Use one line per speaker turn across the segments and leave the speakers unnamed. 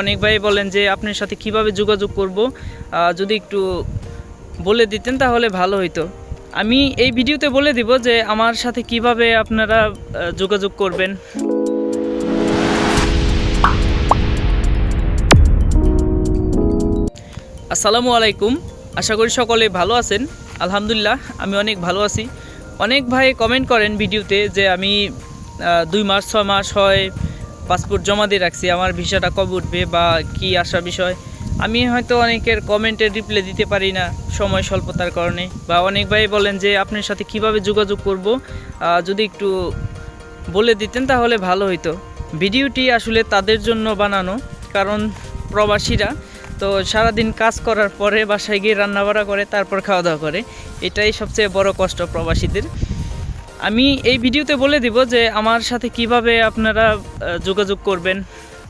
অনেক ভাই বলেন যে আপনার সাথে কীভাবে যোগাযোগ করব যদি একটু বলে দিতেন তাহলে ভালো হইতো। আমি এই ভিডিওতে বলে দিব যে আমার সাথে কীভাবে আপনারা যোগাযোগ করবেন। আসসালামু আলাইকুম, আশা করি সকলে ভালো আছেন। আলহামদুলিল্লাহ, আমি অনেক ভালো আছি। অনেক ভাই কমেন্ট করেন ভিডিওতে যে আমি দুই মাস, ছয় মাস হয় পাসপোর্ট জমা দিয়ে রাখছি, আমার ভিসাটা কবে উঠবে বা কি আসা বিষয়, আমি হয়তো অনেকের কমেন্টের রিপ্লাই দিতে পারি না সময় স্বল্পতার কারণে, বা অনেক ভাই বলেন যে আপনার সাথে কীভাবে যোগাযোগ করব যদি একটু বলে দিতেন তাহলে ভালো হইতো। ভিডিওটি আসলে তাদের জন্য বানানো, কারণ প্রবাসীরা তো সারাদিন কাজ করার পরে বাসায় গিয়ে রান্নাবাড়া করে, তারপর খাওয়া দাওয়া করে, এটাই সবচেয়ে বড় কষ্ট প্রবাসীদের। আমি এই ভিডিওতে বলে দিব যে আমার সাথে কীভাবে আপনারা যোগাযোগ করবেন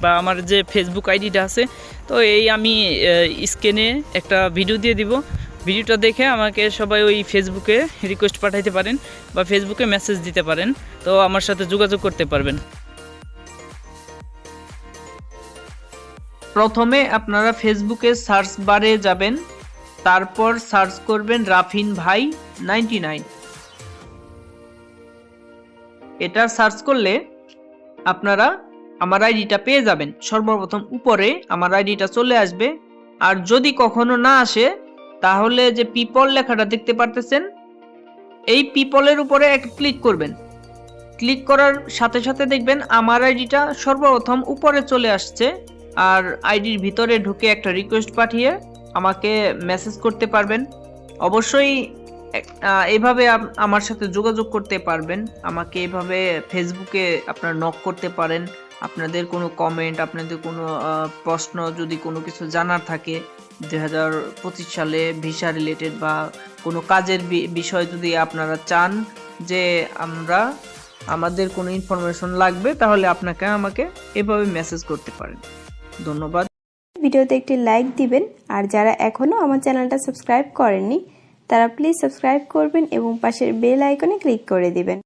বা আমার যে ফেসবুক আইডিটা আছে, তো এই আমি স্ক্রিনে একটা ভিডিও দিয়ে দিব। ভিডিওটা দেখে আমাকে সবাই ওই ফেসবুকে রিকোয়েস্ট পাঠাইতে পারেন বা ফেসবুকে মেসেজ দিতে পারেন, তো আমার সাথে যোগাযোগ করতে পারবেন। প্রথমে আপনারা ফেসবুকে সার্চ বারে যাবেন, তারপর সার্চ করবেন রাফিন ভাই নাইনটি নাইন। এটা সার্চ করলে আপনারা আমার আইডিটা পেয়ে যাবেন। সর্বপ্রথম উপরে আমার আইডিটা চলে আসবে। আর যদি কখনো না আসে, তাহলে যে পিপল লেখাটা দেখতে পারতেছেন, এই পিপলের উপরে এক ক্লিক করবেন। ক্লিক করার সাথে সাথে দেখবেন আমার আইডিটা সর্বপ্রথম উপরে চলে আসছে। আর আইডির ভিতরে ঢুকে একটা রিকোয়েস্ট পাঠিয়ে আমাকে মেসেজ করতে পারবেন। অবশ্যই এভাবে আমার সাথে যোগাযোগ করতে পারবেন। আমাকে এভাবে ফেসবুকে আপনার নক করতে পারেন। আপনাদের কোনো কমেন্ট আপনাদের কোনো প্রশ্ন যদি কোনো কিছু জানার থাকে, দুই হাজার পঁচিশ সালে ভিসা রিলেটেড বা কোনো কাজের বিষয় যদি আপনারা চান যে আমরা, আমাদের কোনো ইনফরমেশন লাগবে, তাহলে আপনাকে আমাকে এভাবে মেসেজ করতে পারেন। ধন্যবাদ।
ভিডিওতে একটি লাইক দিবেন। আর যারা এখনও আমার চ্যানেলটা সাবস্ক্রাইব করেননি তারা প্লিজ সাবস্ক্রাইব করবেন এবং পাশের বেল আইকনে ক্লিক করে দিবেন।